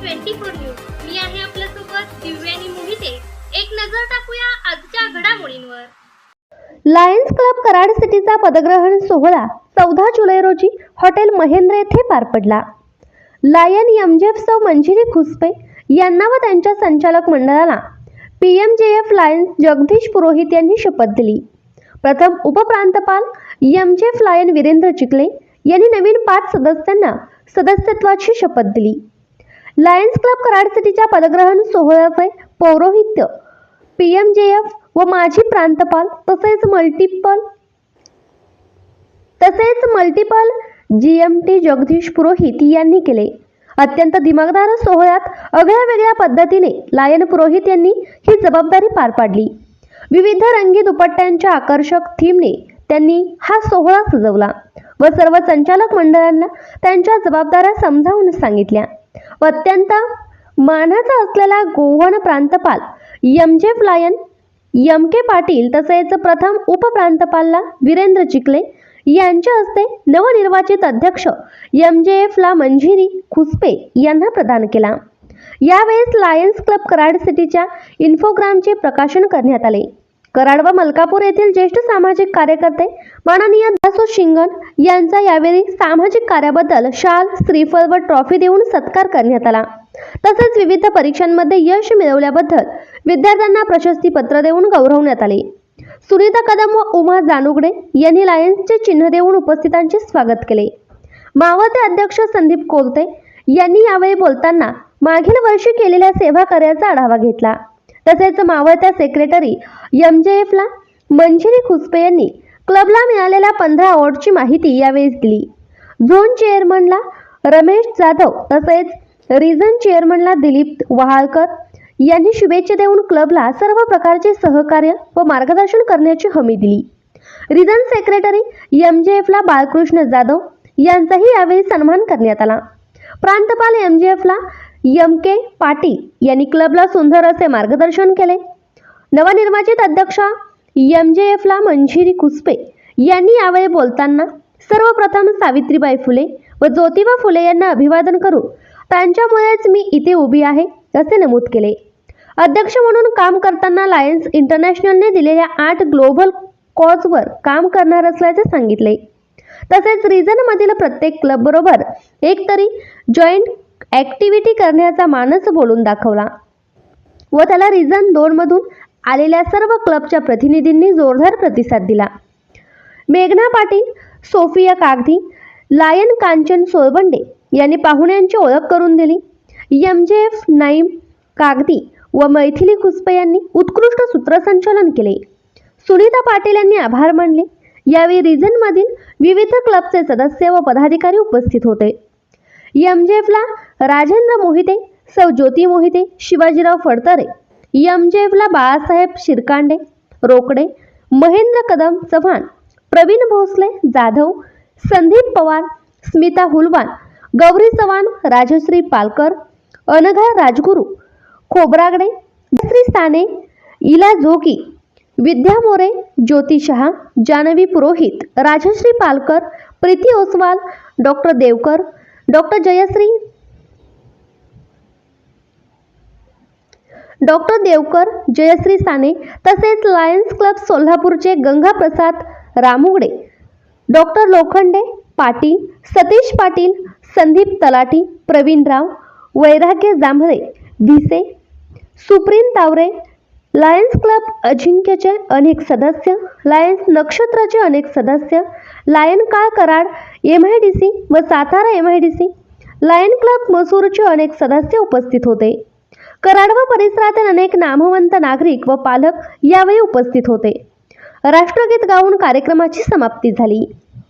Twenty four news. मी आहे आपल्यासोबत दिव्या मोहिते. एक नजर टाकूया आजच्या घडामोडींवर. लायन्स क्लब कराड सिटीचा पदग्रहण सोहळा चौदा जुलै रोजी हॉटेल महेंद्र येथे पार पडला. लायन एमजेफ सौ मंजिरी खुसपे यांना व त्यांच्या संचालक मंडळाला P M J F lions Jagdish Purohit यांनी शपथ दिली. प्रथम उपप्रांतपाल एमजेफ लायन वीरेंद्र चिखले यांनी नवीन पाच सदस्यांना सदस्यत्वाची शपथ दिली. लायन्स क्लब कराड सिटीच्या पदग्रहण सोहळ्याचे पौरोहित्य पी एम जे एफ व माजी प्रांतपाल तसेच मल्टिपल तसेच multiple G M T Jagdish Purohit यांनी केले. अत्यंत दिमागदार सोहळ्यात आगळ्या वेगळ्या पद्धतीने लायन पुरोहित यांनी ही जबाबदारी पार पाडली. विविध रंगी दुपट्ट्यांच्या आकर्षक थीमने त्यांनी हा सोहळा सजवला व सर्व संचालक मंडळांना त्यांच्या जबाबदाऱ्या समजावून सांगितल्या. अत्यंत मानाचा असलेला गोवन प्रांतपाल एम जे फ्लायन एम के पाटील तसेच प्रथम उपप्रांतपालला वीरेंद्र चिखले यांच्या हस्ते नवनिर्वाचित अध्यक्ष एम जे एफला मंजिरी खुसपे यांना प्रदान केला. यावेळेस लायन्स क्लब कराड सिटीच्या इन्फोग्रामचे प्रकाशन करण्यात आले. कराड व मलकापूर येथील ज्येष्ठ सामाजिक कार्यकर्ते माननीय दासो शिंगण यांचा यावेळी सामाजिक कार्याबद्दल शाल श्रीफळ व ट्रॉफी देऊन सत्कार करण्यात आला. तसेच विविध परीक्षांमध्ये यश मिळवल्याबद्दल विद्यार्थ्यांना प्रशस्तीपत्र देऊन गौरवण्यात आले. सुनीता कदम व उमा जानुगडे यांनी लायन्सचे चिन्ह देऊन उपस्थितांचे स्वागत केले. मावळते अध्यक्ष संदीप कोलते यांनी यावेळी बोलताना मागील वर्षी केलेल्या सेवा कार्याचा आढावा घेतला. तसेच मावळत्या सेक्रेटरी एम जे एफला मंजिरी खुसपे यांनी क्लबला मिळालेल्या पंधरा अवॉर्डची माहिती यावेळी दिली. झोन चेअरमनला रमेश जाधव तसेच रिजन चेअरमनला दिलीप वहाळकर यांनी शुभेच्छा देऊन क्लबला सर्व प्रकारचे सहकार्य व मार्गदर्शन करण्याची हमी दिली. रिजन सेक्रेटरी एम जे एफला बाळकृष्ण जाधव यांचाही यावेळी सन्मान करण्यात आला. प्रांतपाल एम जे एफला एम के पाटील यांनी क्लबला सुंदर असे मार्गदर्शन केले. नवनिर्वाचित अध्यक्षा एम जे एफला मंजिरी कुसपे यांनी यावेळी बोलताना सर्वप्रथम सावित्रीबाई फुले व ज्योतिबा फुले यांना अभिवादन करून त्यांच्यामुळेच मी इथे उभी आहे असे नमूद केले. अध्यक्ष म्हणून काम करताना लायन्स इंटरनॅशनलने दिलेल्या आठ ग्लोबल कॉजवर काम करणार असल्याचे सांगितले. तसेच रिजनमधील प्रत्येक क्लबबरोबर एक तरी जॉईंट ॲक्टिव्हिटी करण्याचा मानस बोलून दाखवला व त्याला रिजन दोनमधून आलेल्या सर्व क्लबच्या प्रतिनिधींनी जोरदार प्रतिसाद दिला. मेघना पाटील सोफिया कागदी लायन कांचन सोलबंडे यांनी पाहुण्यांची ओळख करून दिली. एम जे एफ नाईम कागदी व मैथिली खुसपे यांनी उत्कृष्ट सूत्रसंचालन केले. सुनीता पाटील यांनी आभार मानले. यावेळी रिजनमधील विविध क्लबचे सदस्य व पदाधिकारी उपस्थित होते. एम जे एफला Rajendra Mohite Sau Jyoti Mohite Shivajirao Phadtare यमजेवला Balasaheb Shirkande Rokade Mahendra Kadam Chavan Pravin Bhosale Jadhav Sandeep Pawar Smita Hulwan Gauri Chavan Rajashree Palkar Anagha Rajguru Khobragade Shri Sane Ila Jogi Vidya More Jyoti Shah Janhavi Purohit Rajashree Palkar Preeti Oswal doctor Deokar doctor Jayashree doctor Deokar Jayashree Sane तसेच Lions Club सोलापूरचे Ganga Prasad Ramugade doctor Lokhande Patil Satish Patil Sandeep Talati Pravin Rao Vairagya Jambhale Bhise supreme Taware Lions club अजिंक्यचे अनेक सदस्य Lions नक्षत्राचे अनेक सदस्य lion काळ Karad M I D C व Satara M I D C Lion Club मसूरचे अनेक सदस्य उपस्थित होते. कराड व परिसरातील अनेक नामवंत नागरिक व पालक यावेळी उपस्थित होते. राष्ट्रगीत गाऊन कार्यक्रमाची समाप्ती झाली.